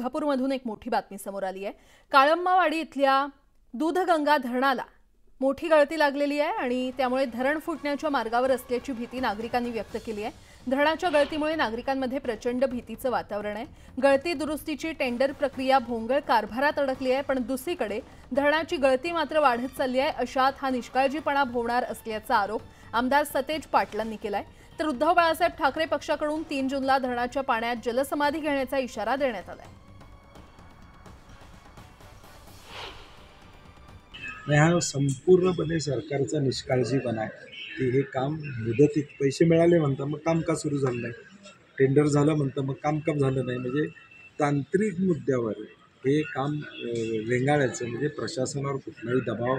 कोल्हापूरमधून एक मोठी बातमी समोर आली आहे. काळंबावाडी इथल्या दूधगंगा धरणाला मोठी गळती लागलेली आहे आणि त्यामुळे धरण फुटण्याच्या मार्गावर असल्याची भीती नागरिकांनी व्यक्त केली आहे. धरणाच्या गळतीमुळे नागरिकांमध्ये प्रचंड भीतीचं वातावरण आहे. गळती दुरुस्तीची टेंडर प्रक्रिया भोंगळ कारभारात अडकली आहे पण दुसरीकडे धरणाची गळती मात्र वाढत चालली आहे. अशात हा निष्काळजीपणा भोवणार असल्याचा आरोप आमदार सतेज पाटलांनी केलाय. तर उद्धव बाळासाहेब ठाकरे पक्षाकडून तीन जूनला धरणाच्या पाण्यात जलसमाधी घेण्याचा इशारा देण्यात आलाय. हा संपूर्णपणे सरकारचा निष्काळजीपणा आहे. की हे काम मुदतीत पैसे मिळाले म्हणता मग काम का सुरू झालं नाही. टेंडर झालं म्हणतं मग काम का झालं नाही. म्हणजे तांत्रिक मुद्द्यावर हे काम रेंगाळायचं. म्हणजे प्रशासनावर कुठलाही दबाव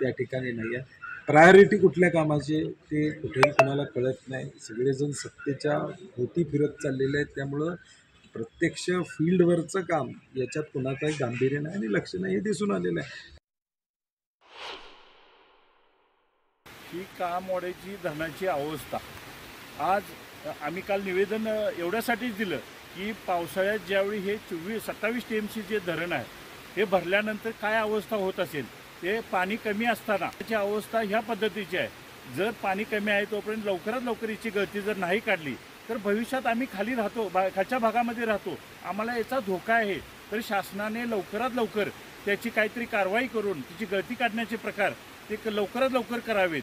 त्या ठिकाणी नाही आहे. प्रायोरिटी कुठल्या कामाचे ते कुठेही कोणाला कळत नाही. सगळेजण सत्तेच्या भोवती फिरत चाललेले आहेत. त्यामुळं प्रत्यक्ष फील्डवरचं काम याच्यात कुणाचंही गांभीर्य नाही आणि लक्ष नाही हे दिसून आलेलं आहे. ही कामवाड्याची धरणाची अवस्था. आज आम्ही काल निवेदन एवढ्यासाठीच दिलं की पावसाळ्यात ज्यावेळी हे चोवीस सत्तावीस टी एम सी जे धरण आहे हे भरल्यानंतर काय अवस्था होत असेल ते पाणी कमी असताना त्याची अवस्था ह्या पद्धतीची आहे. जर पाणी कमी आहे तोपर्यंत लवकरात लवकर याची गळती जर नाही काढली तर भविष्यात आम्ही खाली राहतो बा खालच्या भागामध्ये राहतो. आम्हाला याचा धोका आहे. तर शासनाने लवकरात लवकर त्याची काहीतरी कारवाई करून तिची गळती काढण्याचे प्रकार ते लवकरात लवकर करावेत.